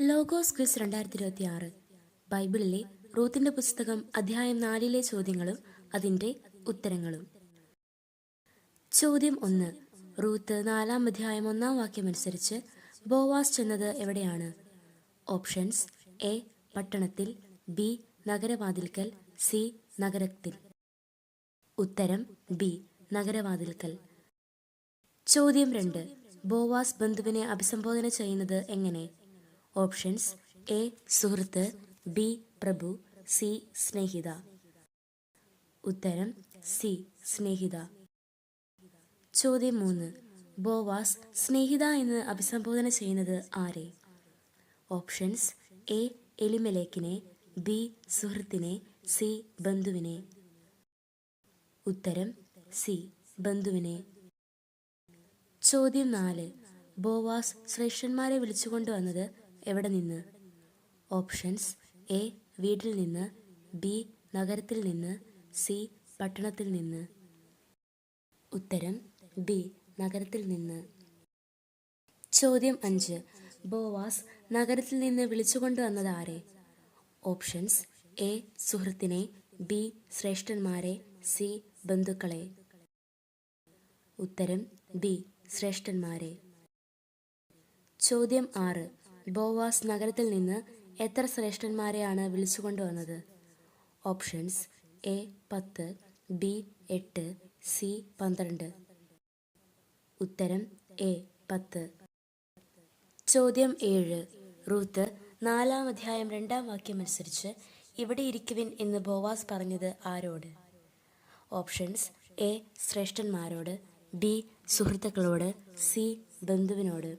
Logos quiz രണ്ടായിരത്തി ഇരുപത്തി ആറ് ബൈബിളിലെ റൂത്തിന്റെ പുസ്തകം അധ്യായം നാലിലെ ചോദ്യങ്ങളും അതിന്റെ ഉത്തരങ്ങളും. ചോദ്യം ഒന്ന്. റൂത്ത് നാലാം അധ്യായം ഒന്നാം വാക്യമനുസരിച്ച് ബോവാസ് ചെന്നത് എവിടെയാണ്? Options A. പട്ടണത്തിൽ ബി. നഗരവാതിൽക്കൽ സി. നഗരത്തിൽ. ഉത്തരം ബി. നഗരവാതിൽക്കൽ. ചോദ്യം രണ്ട്. ബോവാസ് ബന്ധുവിനെ അഭിസംബോധന ചെയ്യുന്നത് എങ്ങനെ? ഓപ്ഷൻസ് എ സുഹൃത്ത് ബി പ്രഭു സി സ്നേഹിത. ഉത്തരം സി സ്നേഹിത. ചോദ്യം മൂന്ന്. ബോവാസ് സ്നേഹിത എന്ന് അഭിസംബോധന ചെയ്യുന്നത് ആരെ? ഓപ്ഷൻസ് എ എലിമലേക്കിനെ ബി സുഹൃത്തിനെ സി ബന്ധുവിനെ. ഉത്തരം സി ബന്ധുവിനെ. ചോദ്യം നാല്. ബോവാസ് ശ്രേഷ്ഠന്മാരെ വിളിച്ചുകൊണ്ടുവന്നത് എവിടെ നിന്ന്? ഓപ്ഷൻസ് എ വീട്ടിൽ നിന്ന്. ബി നഗരത്തിൽ നിന്ന്. സി പട്ടണത്തിൽ നിന്ന്. ഉത്തരം ബി നഗരത്തിൽ നിന്ന്. ചോദ്യം അഞ്ച്. ബോവാസ് നഗരത്തിൽ നിന്ന് വിളിച്ചുകൊണ്ടുവന്നത് ആരെ? ഓപ്ഷൻസ് എ സുഹൃത്തിനെ. ബി ശ്രേഷ്ഠന്മാരെ. സി ബന്ധുക്കളെ. ഉത്തരം ബി ശ്രേഷ്ഠന്മാരെ. ചോദ്യം ആറ്. ബോവാസ് നഗരത്തിൽ നിന്ന് എത്ര ശ്രേഷ്ഠന്മാരെയാണ് വിളിച്ചുകൊണ്ടുവന്നത്? ഓപ്ഷൻസ് എ പത്ത് ബി എട്ട് സി പന്ത്രണ്ട്. ഉത്തരം എ പത്ത്. ചോദ്യം ഏഴ്. റൂത്ത് നാലാം അധ്യായം രണ്ടാം വാക്യം അനുസരിച്ച് ഇവിടെ ഇരിക്കുവിൻ എന്ന് ബോവാസ് പറഞ്ഞത് ആരോട്? ഓപ്ഷൻസ് എ ശ്രേഷ്ഠന്മാരോട് ബി സുഹൃത്തുക്കളോട് സി ബന്ധുവിനോട്.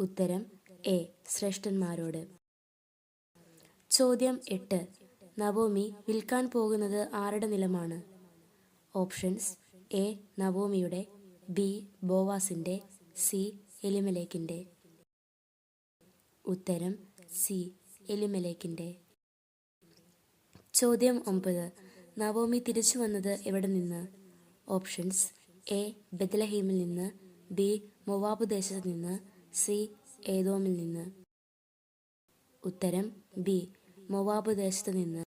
ഉത്തരം എ. ശ്രേഷ്ഠന്മാരോട്. ചോദ്യം എട്ട്. നവോമി വിൽക്കാൻ പോകുന്നത് ആരുടെ നിലമാണ്? Options A. നവോമിയുടെ ബി. ബോവാസിന്റെ സി. എലിമലേക്കിന്റെ ഉത്തരം സി. എലിമലേക്കിന്റെ ചോദ്യം ഒമ്പത്. നവോമി തിരിച്ചു വന്നത് എവിടെ നിന്ന്? Options A. ബദലഹീമിൽ നിന്ന് ബി. മൊവാബ് ദേശത്ത് നിന്ന് സി. ഏതോമിൽ നിന്ന് ഉത്തരം ബി. മൊവാബ് ദേശത്ത് നിന്ന്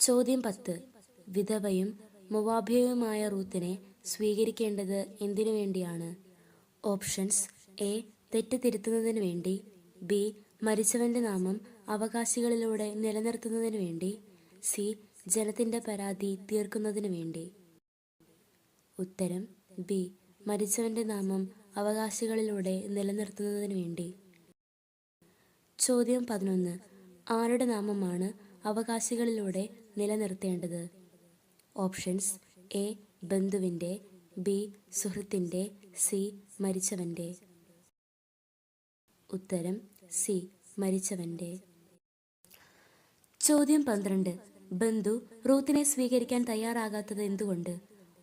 ചോദ്യം പത്ത്. വിധവയും മൊവാബിയയുമായ റൂത്തിനെ സ്വീകരിക്കേണ്ടത് എന്തിനു വേണ്ടിയാണ്? Options A. തെറ്റ് തിരുത്തുന്നതിന് വേണ്ടി. ബി. മരിച്ചവന്റെ നാമം അവകാശികളിലൂടെ നിലനിർത്തുന്നതിന് വേണ്ടി. സി. ജനത്തിന്റെ പരാതി തീർക്കുന്നതിന് വേണ്ടി. ഉത്തരം ബി. മരിച്ചവന്റെ നാമം അവകാശികളിലൂടെ നിലനിർത്തുന്നതിന് വേണ്ടി. ചോദ്യം പതിനൊന്ന്. ആരുടെ നാമമാണ് അവകാശികളിലൂടെ നിലനിർത്തേണ്ടത്? Options A. ബന്ധുവിന്റെ ബി. സുഹൃത്തിന്റെ സി. മരിച്ചവന്റെ. ഉത്തരം സി. മരിച്ചവന്റെ. ചോദ്യം പന്ത്രണ്ട്. ബന്ധു റൂത്തിനെ സ്വീകരിക്കാൻ തയ്യാറാകാത്തത് എന്തുകൊണ്ട്?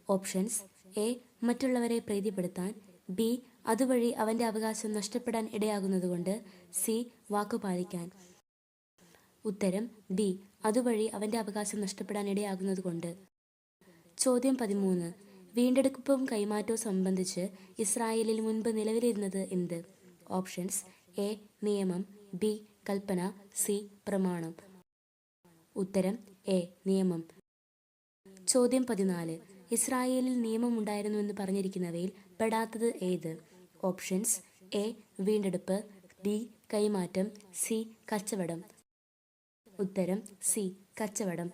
Options A. മറ്റുള്ളവരെ പ്രീതിപ്പെടുത്താൻ ബി അതുവഴി അവന്റെ അവകാശം നഷ്ടപ്പെടാൻ ഇടയാകുന്നതുകൊണ്ട് സി വാക്കുപാലിക്കാൻ ഉത്തരം ബി അതുവഴി അവന്റെ അവകാശം നഷ്ടപ്പെടാൻ ഇടയാകുന്നതുകൊണ്ട്. ചോദ്യം പതിമൂന്ന്. വീണ്ടെടുപ്പും കൈമാറ്റവും സംബന്ധിച്ച് ഇസ്രായേലിൽ മുൻപ് നിലവിലിരുന്നത് എന്ത്? ഓപ്ഷൻസ് എ നിയമം ബി കൽപ്പന സി പ്രമാണം. ഉത്തരം എ നിയമം. ചോദ്യം പതിനാല്. ഇസ്രായേലിൽ നിയമം എന്ന് പറഞ്ഞിരിക്കുന്നവയിൽ പെടാത്തത് ഏത്? ഓപ്ഷൻസ് എ വീണ്ടെടുപ്പ് ബി കൈമാറ്റം സി കച്ചവടം. ഉത്തരം സി കച്ചവടം.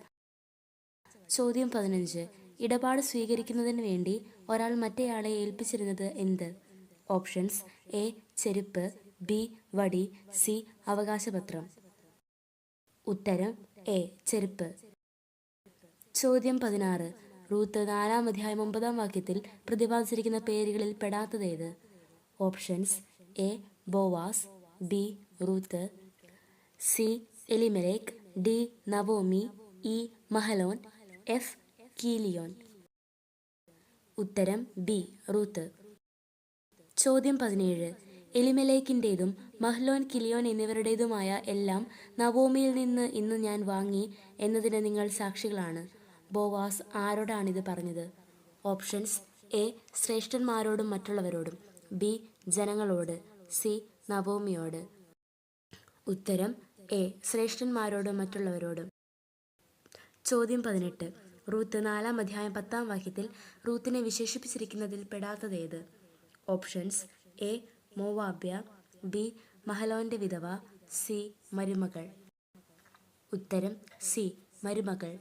ചോദ്യം പതിനഞ്ച്. ഇടപാട് സ്വീകരിക്കുന്നതിന് വേണ്ടി ഒരാൾ മറ്റേയാളെ ഏൽപ്പിച്ചിരുന്നത് എന്ത്? ഓപ്ഷൻസ് എ ചെരുപ്പ് ബി വടി സി അവകാശപത്രം. ഉത്തരം എ ചെരുപ്പ്. ചോദ്യം പതിനാറ്. റൂത്ത് നാലാം അധ്യായം ഒമ്പതാം വാക്യത്തിൽ പ്രതിപാദിച്ചിരിക്കുന്ന പേരുകളിൽ പെടാത്തതേത്? Options A Boaz B Ruth C Elimelech D Naomi E Mahlon F Chilion. ഉത്തരം ബി റൂത്ത്. ചോദ്യം പതിനേഴ്. എലിമലേക്കിന്റെതും മഹ്ലോൻ കിലിയോൻ എന്നിവരുടേതുമായ എല്ലാം നവോമിയിൽ നിന്ന് ഇന്ന് ഞാൻ വാങ്ങി എന്നതിന് നിങ്ങൾ സാക്ഷികളാണ്. ബോവാസ് ആരോടാണിത് പറഞ്ഞത്? Options A. ശ്രേഷ്ഠന്മാരോടും മറ്റുള്ളവരോടും. ബി. ജനങ്ങളോട്. സി. നവോമിയോട്. ഉത്തരം എ. ശ്രേഷ്ഠന്മാരോടും മറ്റുള്ളവരോടും. ചോദ്യം പതിനെട്ട്. റൂത്ത് നാലാം അധ്യായം പത്താം വാക്യത്തിൽ റൂത്തിനെ വിശേഷിപ്പിച്ചിരിക്കുന്നതിൽ പെടാത്തതേത്? Options A. മോവാബ്യ. ബി. മഹലോന്റെ വിധവ. സി. മരുമകൾ. ഉത്തരം സി. മരുമകൾ.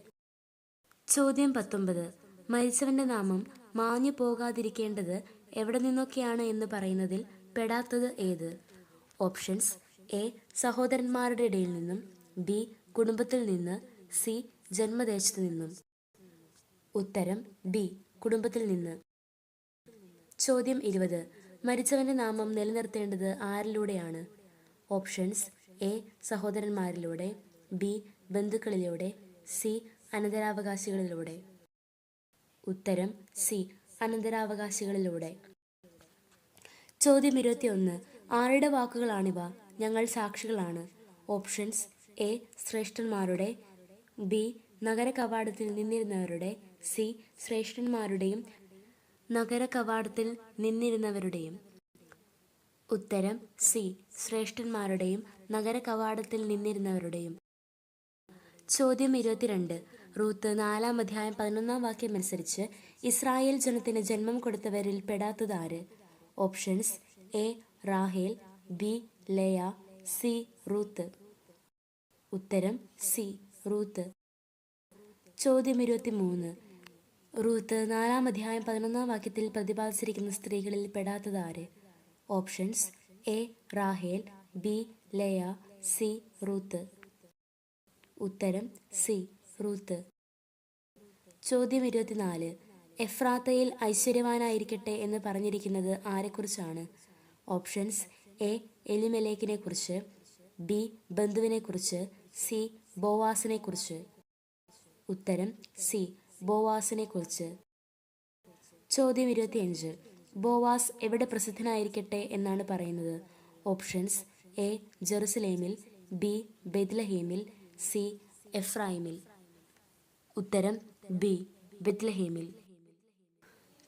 ചോദ്യം പത്തൊമ്പത്. മരിച്ചവന്റെ നാമം മാഞ്ഞു പോകാതിരിക്കേണ്ടത് എവിടെ നിന്നൊക്കെയാണ് എന്ന് പറയുന്നതിൽ പെടാത്തത് ഏത്? Options A. സഹോദരന്മാരുടെ ഇടയിൽ നിന്നും ബി. കുടുംബത്തിൽ നിന്ന് സി. ജന്മദേശത്തു നിന്നും. ഉത്തരം ബി കുടുംബത്തിൽ നിന്ന്. ചോദ്യം ഇരുപത്. മരിച്ചവന്റെ നാമം നിലനിർത്തേണ്ടത് ആരിലൂടെയാണ്? Options A. സഹോദരന്മാരിലൂടെ ബി. ബന്ധുക്കളിലൂടെ സി. അനന്തരാവകാശികളിലൂടെ. ഉത്തരം സി. അനന്തരാവകാശികളിലൂടെ. ചോദ്യം ഇരുപത്തിയൊന്ന്. ആരുടെ വാക്കുകളാണിവ? ഞങ്ങൾ സാക്ഷികളാണ്. Options A. ശ്രേഷ്ഠന്മാരുടെ ബി. നഗര കവാടത്തിൽ നിന്നിരുന്നവരുടെ സി. ശ്രേഷ്ഠന്മാരുടെയും നഗര കവാടത്തിൽ നിന്നിരുന്നവരുടെയും. ഉത്തരം സി. ശ്രേഷ്ഠന്മാരുടെയും നഗര കവാടത്തിൽ നിന്നിരുന്നവരുടെയും. ചോദ്യം ഇരുപത്തിരണ്ട്. റൂത്ത് നാലാം അധ്യായം പതിനൊന്നാം വാക്യം അനുസരിച്ച് ഇസ്രായേൽ ജനത്തിന് ജന്മം കൊടുത്തവരിൽ പെടാത്തതാര്? ഓപ്ഷൻസ് എ റാഹേൽ ബി ലയ സി റൂത്ത്. ഉത്തരം സി റൂത്ത്. ചോദ്യം ഇരുപത്തി മൂന്ന് റൂത്ത് നാലാം അധ്യായം പതിനൊന്നാം വാക്യത്തിൽ പ്രതിപാദിച്ചിരിക്കുന്ന സ്ത്രീകളിൽ പെടാത്തതാര്? ഓപ്ഷൻസ് എ റാഹേൽ ബി ലയ സി റൂത്ത്. ഉത്തരം സി റൂത്ത്. ചോദ്യം ഇരുപത്തിനാല്. എഫ്രാത്തയിൽ ഐശ്വര്യവാനായിരിക്കട്ടെ എന്ന് പറഞ്ഞിരിക്കുന്നത് ആരെക്കുറിച്ചാണ്? Options A. എലിമെലേക്കിനെ കുറിച്ച് ബി. ബന്ധുവിനെ കുറിച്ച് സി. ബോവാസിനെ കുറിച്ച് ഉത്തരം സി. ബോവാസിനെ കുറിച്ച് ചോദ്യം ഇരുപത്തിയഞ്ച്. ബോവാസ് എവിടെ പ്രസിദ്ധനായിരിക്കട്ടെ എന്നാണ് പറയുന്നത്? Options A. ജെറുസലേമിൽ ബി. ബെദ്ലഹേമിൽ സി. എഫ്രായിമിൽ. ഉത്തരം ബി ബെത്ലഹേമിൽ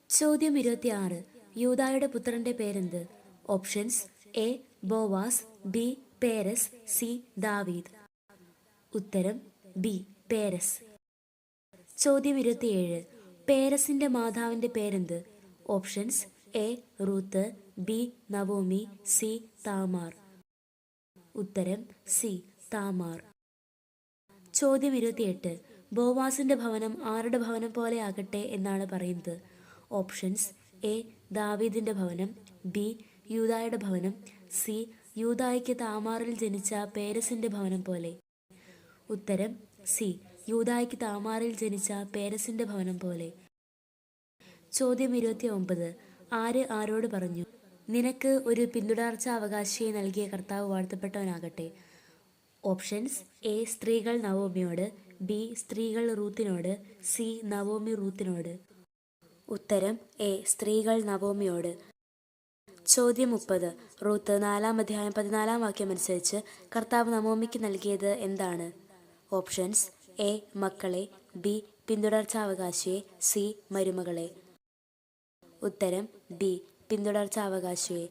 ചോദ്യം ഇരുപത്തിയാറ്. യൂതായുടെ പുത്രന്റെ പേരെന്ത്? Options A Boaz B Perez C ദാവീദ്. ഉത്തരം ബി പേരസ്. ചോദ്യം ഇരുപത്തിയേഴ്. പേരസിന്റെ മാതാവിന്റെ പേരെന്ത്? Options A Ruth B Naomi C Tamar. ഉത്തരം സി താമാർ. ചോദ്യം ഇരുപത്തിയെട്ട്. ബോവാസിന്റെ ഭവനം ആരുടെ ഭവനം പോലെ ആകട്ടെ എന്നാണ് പറയുന്നത്. ഓപ്ഷൻസ് എ ദാവീദിന്റെ ഭവനം ബി യൂതായുടെ ഭവനം സി യൂതായ്ക്ക് താമാറിൽ ജനിച്ച പേരസിന്റെ ഭവനം പോലെ. ഉത്തരം സി യൂതായ്ക്ക് താമാറിൽ ജനിച്ച പേരസിന്റെ ഭവനം പോലെ. ചോദ്യം ഇരുപത്തി ഒമ്പത് ആര് ആരോട് പറഞ്ഞു നിനക്ക് ഒരു പിന്തുടർച്ച അവകാശിയെ നൽകിയ കർത്താവ് വാഴ്ത്തപ്പെട്ടവനാകട്ടെ? ഓപ്ഷൻസ് എ സ്ത്രീകൾ നവോമിയോട് ബി സ്ത്രീകൾ റൂത്തിനോട് സി നവോമി റൂത്തിനോട്. ഉത്തരം എ സ്ത്രീകൾ നവോമിയോട്. ചോദ്യം മുപ്പത്. റൂത്ത് നാലാം അധ്യായം പതിനാലാം വാക്യം അനുസരിച്ച് കർത്താവ് നവോമിക്ക് നൽകിയത് എന്താണ്? ഓപ്ഷൻസ് എ മക്കളെ ബി പിന്തുടർച്ചാവകാശിയെ സി മരുമകളെ. ഉത്തരം ബി പിന്തുടർച്ചാവകാശിയെ.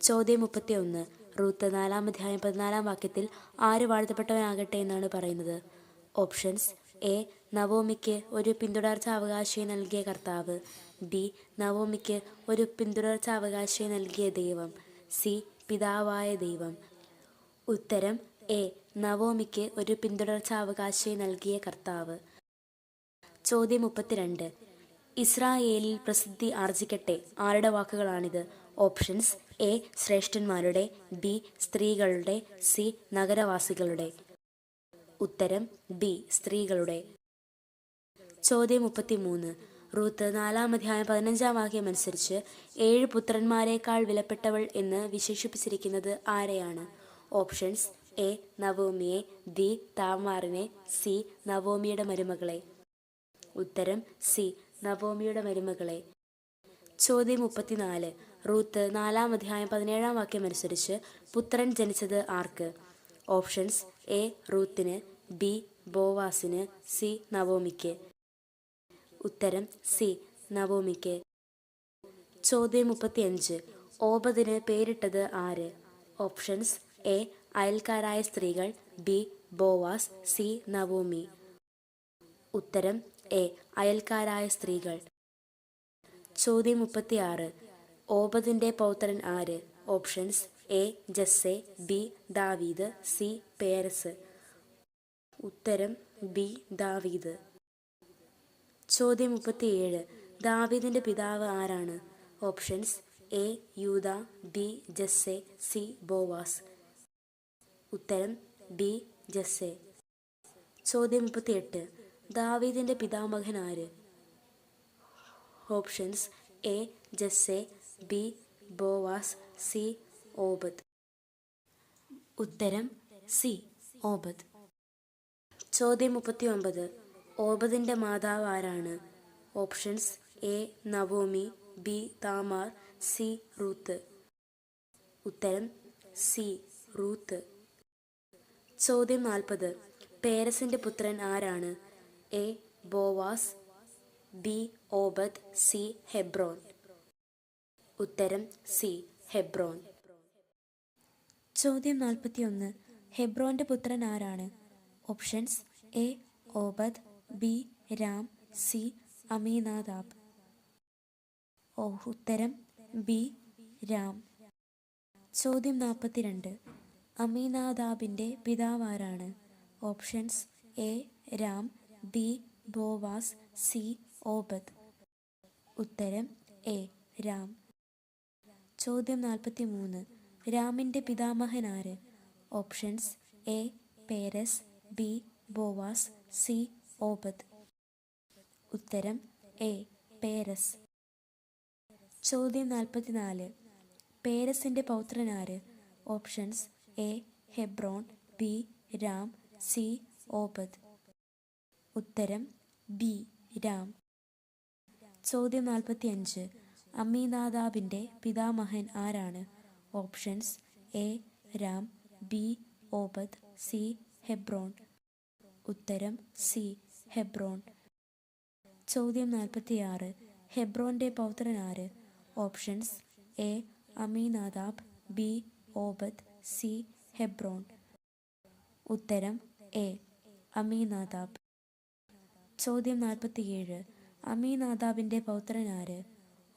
ചോദ്യം മുപ്പത്തിയൊന്ന്. റൂത്ത് നാലാം അധ്യായം പതിനാലാം വാക്യത്തിൽ ആര് വാഴ്ത്തപ്പെട്ടവനാകട്ടെ എന്നാണ് പറയുന്നത്? ഓപ്ഷൻസ്. എ. നവോമിക്ക് ഒരു പിന്തുടർച്ച അവകാശിയെ നൽകിയ കർത്താവ്. ബി. നവോമിക്ക് ഒരു പിന്തുടർച്ച അവകാശിയെ നൽകിയ ദൈവം. സി. പിതാവായ ദൈവം. ഉത്തരം എ. നവോമിക്ക് ഒരു പിന്തുടർച്ച അവകാശിയെ നൽകിയ കർത്താവ്. ചോദ്യം മുപ്പത്തിരണ്ട്. ഇസ്രായേലിൽ പ്രസിദ്ധി ആർജിക്കട്ടെ? ആരുടെ വാക്കുകളാണിത്? Options A. ശ്രേഷ്ഠന്മാരുടെ ബി. സ്ത്രീകളുടെ സി. നഗരവാസികളുടെ. ഉത്തരം ബി സ്ത്രീകളുടെ. ചോദ്യം മുപ്പത്തിമൂന്ന്. റൂത്ത് നാലാം അധ്യായം പതിനഞ്ചാം വാക്യം അനുസരിച്ച് ഏഴ് പുത്രന്മാരെക്കാൾ വിലപ്പെട്ടവൾ എന്ന് വിശേഷിപ്പിച്ചിരിക്കുന്നത് ആരെയാണ്? ഓപ്ഷൻസ് എ നവോമിയെ ബി താമാറിനെ സി നവോമിയുടെ മരുമകളെ. ഉത്തരം സി നവോമിയുടെ മരുമകളെ. ചോദ്യം മുപ്പത്തിനാല്. റൂത്ത് നാലാം അധ്യായം പതിനേഴാം വാക്യം അനുസരിച്ച് പുത്രൻ ജനിച്ചത് ആർക്ക്? ഓപ്ഷൻസ് എ റൂത്തിന് ബി ബോവാസിന് സി നവോമിക്ക്. ഉത്തരം സി നവോമിക്ക്. ചോദ്യം മുപ്പത്തിയഞ്ച്. ഓബദിന് പേരിട്ടത് ആര്? ഓപ്ഷൻസ് എ അയൽക്കാരായ സ്ത്രീകൾ ബി ബോവാസ് സി നവോമി. ഉത്തരം എ അയൽക്കാരായ സ്ത്രീകൾ. ചോദ്യം മുപ്പത്തിയാറ്. ഓബദിന്റെ പൗത്രൻ ആര്? Options A Jesse B David C Perez. ഉത്തരം ബി ദാവീദ്. ചോദ്യം മുപ്പത്തിയേഴ്. ദാവീദിന്റെ പിതാവ് ആരാണ്? Options A Judah B Jesse C Boaz. ഉത്തരം ബി ജസ്സെ. ചോദ്യം മുപ്പത്തിയെട്ട്. ദാവീദിന്റെ പിതാമഹൻ ആര്? Options A Jesse B Boaz C Obed. ഉത്തരം സി ഓബദ്. ചോദ്യം മുപ്പത്തി ഒമ്പത് ഓബദിന്റെ മാതാവ് ആരാണ്? Options A Naomi B Tamar C Ruth. ഉത്തരം സി റൂത്ത്. ചോദ്യം നാൽപ്പത്. പേരസിന്റെ പുത്രൻ ആരാണ്? A Boaz B Obed C Hebron. ഉത്തരം സി ഹെബ്രോൻ. ചോദ്യം നാൽപ്പത്തിയൊന്ന്. ഹെബ്രോന്റെ പുത്രൻ ആരാണ്? Options A Obed B Ram C Amminadab. ഓ ഉത്തരം ബി രാം. ചോദ്യം നാൽപ്പത്തിരണ്ട്. അമീനാദാബിന്റെ പിതാവ് ആരാണ്? Options A Ram B Boaz C Obed. ഉത്തരം എ രാം. ചോദ്യം നാൽപ്പത്തി മൂന്ന് രാമിന്റെ പിതാമഹൻ ആര് options A. Perez B. Boaz C. Obed. ഉത്തരം എ. പേരസ്. ചോദ്യം നാൽപ്പത്തിനാല് പേരസിന്റെ പൗത്രനാര്? Options A. Hebron B. Ram C. Obed. ഉത്തരം ബി. രാം. ചോദ്യം നാൽപ്പത്തി അഞ്ച് അമ്മീനാദാബിന്റെ പിതാമഹൻ ആരാണ്? Options A Ram B Obed C Hebron ഉത്തരം സി ഹെബ്രോൺ ചോദ്യം നാൽപ്പത്തിയാറ്. ഹെബ്രോന്റെ പൗത്രൻ ആര്? Options A Amminadab B Obed C Hebron ഉത്തരം എ അമീനാദാബ്. ചോദ്യം നാൽപ്പത്തിയേഴ്. അമീനാദാബിന്റെ പൗത്രൻ ആര്?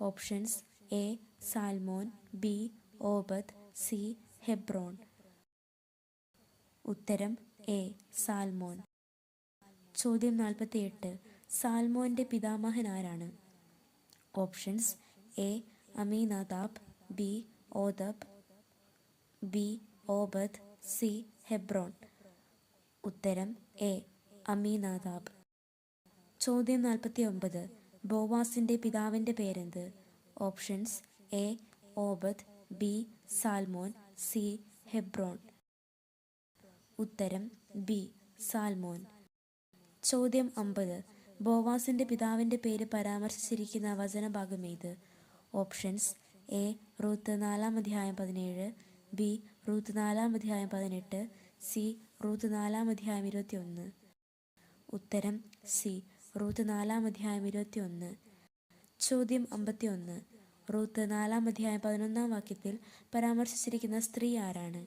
Options A Salmon B Obed C. Hebron. ഉത്തരം എ. സാൽമോൻ. ചോദ്യം നാൽപ്പത്തിയെട്ട്. സാൽമോന്റെ പിതാമഹൻ ആരാണ് options A. Amminadab B. ഓദബ് B. Obed C. Hebron. ഉത്തരം എ. അമീനാദാബ്. ചോദ്യം നാൽപ്പത്തി ഒമ്പത് ബോവാസിന്റെ പിതാവിന്റെ പേരെന്ത്? Options A. Obed B Salmon C Hebron. ഉത്തരം ബി സാൽമോൻ. ചോദ്യം അമ്പത്. ബോവാസിന്റെ പിതാവിന്റെ പേര് പരാമർശിച്ചിരിക്കുന്ന വചനഭാഗം ഏത്? ഓപ്ഷൻസ് എ റൂത്ത് നാലാം അധ്യായം പതിനേഴ് ബി റൂത്ത് നാലാം അധ്യായം പതിനെട്ട് സി റൂത്ത് നാലാം അധ്യായം ഇരുപത്തിയൊന്ന്. ഉത്തരം സി റൂത്ത് നാലാം അധ്യായം ഇരുപത്തിയൊന്ന്. ചോദ്യം അമ്പത്തിയൊന്ന്. റൂത്ത് നാലാം അധ്യായം പതിനൊന്നാം വാക്യത്തിൽ പരാമർശിച്ചിരിക്കുന്ന സ്ത്രീ ആരാണ്?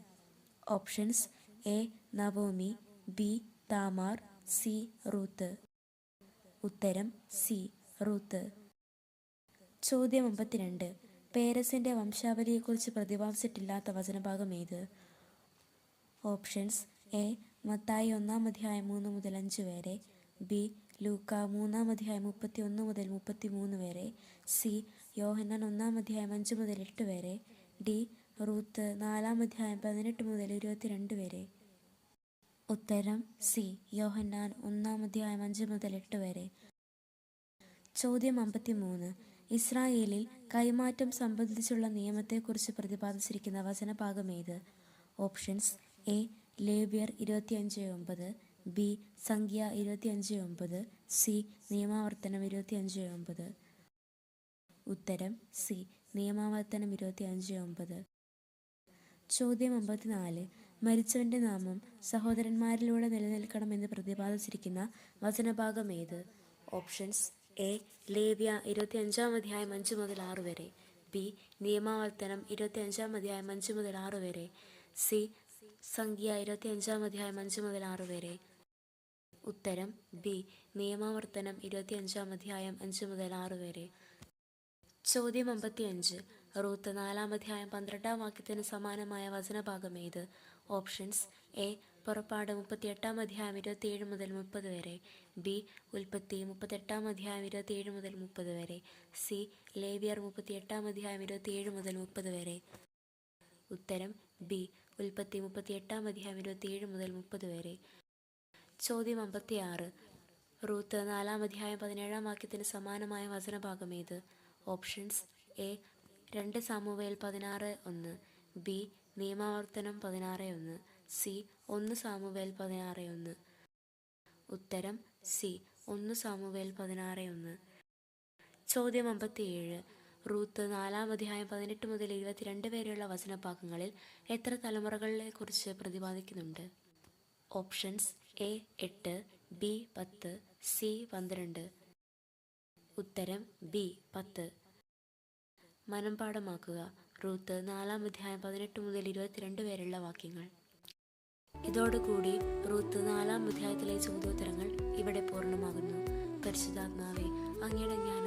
Options A Naomi B Tamar C Ruth. ഉത്തരം സി റൂത്ത്. ചോദ്യം അമ്പത്തിരണ്ട്. പേരസിന്റെ വംശാവലിയെക്കുറിച്ച് പ്രതിപാദിച്ചിട്ടില്ലാത്ത വചനഭാഗം ഏത്? ഓപ്ഷൻസ് എ മത്തായി ഒന്നാം അധ്യായം മൂന്ന് മുതൽ അഞ്ച് വരെ. ബി ലൂക്ക മൂന്നാം അധ്യായം മുപ്പത്തി ഒന്ന് മുതൽ മുപ്പത്തി മൂന്ന് വരെ. സി യോഹന്നാൻ ഒന്നാം അധ്യായം അഞ്ച് മുതൽ എട്ട് വരെ. ഡി. റൂത്ത് നാലാം അധ്യായം പതിനെട്ട് മുതൽ ഇരുപത്തിരണ്ട് വരെ. ഉത്തരം സി. യോഹന്നാൻ ഒന്നാം അധ്യായം അഞ്ച് മുതൽ എട്ട് വരെ. ചോദ്യം അമ്പത്തിമൂന്ന്. ഇസ്രായേലിൽ കൈമാറ്റം സംബന്ധിച്ചുള്ള നിയമത്തെക്കുറിച്ച് പ്രതിപാദിച്ചിരിക്കുന്ന വചനഭാഗം ഏത്? Options A. ലേബിയർ ഇരുപത്തിയഞ്ച് ഒമ്പത്. ബി. സംഖ്യ ഇരുപത്തിയഞ്ച് ഒമ്പത്. സി. നിയമാവർത്തനം ഇരുപത്തിയഞ്ച് ഒമ്പത്. ഉത്തരം സി. നിയമാവർത്തനം ഇരുപത്തി അഞ്ച് ഒമ്പത്. ചോദ്യം അമ്പത്തിനാല്. മരിച്ചവന്റെ നാമം സഹോദരന്മാരിലൂടെ നിലനിൽക്കണമെന്ന് പ്രതിപാദിച്ചിരിക്കുന്ന വചനഭാഗം ഏത്? Options A. ലേവ്യ ഇരുപത്തി അഞ്ചാം അധ്യായം അഞ്ച് മുതൽ ആറ് വരെ. ബി. നിയമാവർത്തനം ഇരുപത്തി അഞ്ചാം അധ്യായം അഞ്ച് മുതൽ ആറ് വരെ. സി. സംഖ്യ ഇരുപത്തി അഞ്ചാം അധ്യായം അഞ്ച് മുതൽ ആറ് വരെ. ഉത്തരം ബി. നിയമാവർത്തനം ഇരുപത്തി അഞ്ചാം അധ്യായം അഞ്ച് മുതൽ ആറ് വരെ. ചോദ്യം അമ്പത്തിയഞ്ച്. റൂത്ത് നാലാം അധ്യായം പന്ത്രണ്ടാം വാക്യത്തിന് സമാനമായ വചനഭാഗം ഏത്? ഓപ്ഷൻസ് എ പുറപ്പാട് മുപ്പത്തിയെട്ടാം അധ്യായം ഇരുപത്തിയേഴ് മുതൽ മുപ്പത് വരെ. ബി ഉൽപ്പത്തി മുപ്പത്തെട്ടാം അധ്യായം ഇരുപത്തിയേഴ് മുതൽ മുപ്പത് വരെ. സി ലേവിയർ മുപ്പത്തിയെട്ടാം അധ്യായം ഇരുപത്തിയേഴ് മുതൽ മുപ്പത് വരെ. ഉത്തരം ബി ഉൽപ്പത്തി മുപ്പത്തിയെട്ടാം അധ്യായം ഇരുപത്തിയേഴ് മുതൽ മുപ്പത് വരെ. ചോദ്യം അമ്പത്തിയാറ്. റൂത്ത് നാലാം അധ്യായം പതിനേഴാം വാക്യത്തിന് സമാനമായ വചനഭാഗം ഏത്? ഓപ്ഷൻസ് എ രണ്ട് സാമുവേൽ പതിനാറ് ഒന്ന് ബി നിയമാവർത്തനം പതിനാറ് ഒന്ന് സി ഒന്ന് സാമുവേൽ പതിനാറ് ഒന്ന്. ഉത്തരം സി ഒന്ന് സാമുവേൽ പതിനാറ് ഒന്ന്. ചോദ്യം അമ്പത്തിയേഴ്. റൂത്ത് നാലാം അധ്യായം പതിനെട്ട് മുതൽ ഇരുപത്തിരണ്ട് വരെയുള്ള വചനഭാഗങ്ങളിൽ എത്ര തലമുറകളെ കുറിച്ച് പ്രതിപാദിക്കുന്നുണ്ട്? ഓപ്ഷൻസ് എ എട്ട് ബി പത്ത് സി പന്ത്രണ്ട്. ഉത്തരം ബി പത്ത്. മനംപാഠമാക്കുക റൂത്ത് നാലാം അധ്യായം പതിനെട്ട് മുതൽ ഇരുപത്തിരണ്ട് വരെയുള്ള വാക്യങ്ങൾ. ഇതോടുകൂടി റൂത്ത് നാലാം അധ്യായത്തിലെ ചോദ്യോത്തരങ്ങൾ ഇവിടെ പൂർണമാകുന്നു. പരിശുദ്ധാത്മാവെ അങ്ങയുടെ നിറയ്ക്കും